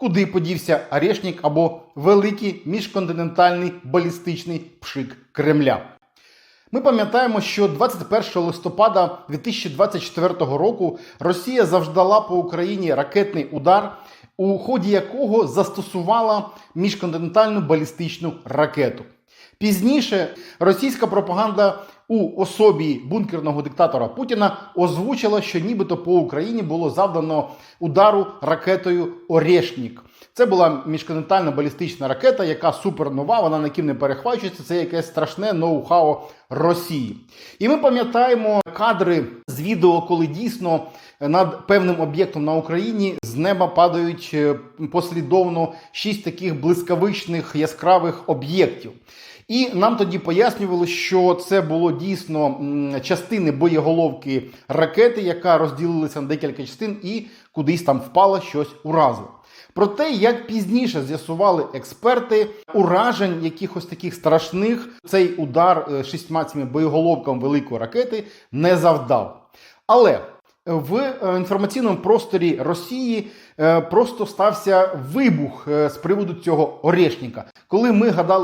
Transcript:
куди подівся Орешник або великий міжконтинентальний балістичний пшик Кремля. Ми пам'ятаємо, що 21 листопада 2024 року Росія завдала по Україні ракетний удар, у ході якого застосувала міжконтинентальну балістичну ракету. Пізніше російська пропаганда у особі бункерного диктатора Путіна озвучила, що нібито по Україні було завдано удару ракетою Орешнік. Це була міжконтинентальна балістична ракета, яка супернова, вона ніким не перехвачується. Це якесь страшне ноу-хау Росії. І ми пам'ятаємо кадри з відео, коли дійсно над певним об'єктом на Україні з неба падають е, послідовно шість таких блискавичних яскравих об'єктів. І нам тоді пояснювали, що це було дійсно частини боєголовки ракети, яка розділилася на декілька частин і кудись там впала щось уразило. Про те, як пізніше з'ясували експерти, уражень якихось таких страшних цей удар е, шістьма цими боєголовками великої ракети не завдав. Але в е, інформаційному просторі Росії е, просто стався вибух з приводу цього Орешника. Коли ми гадали,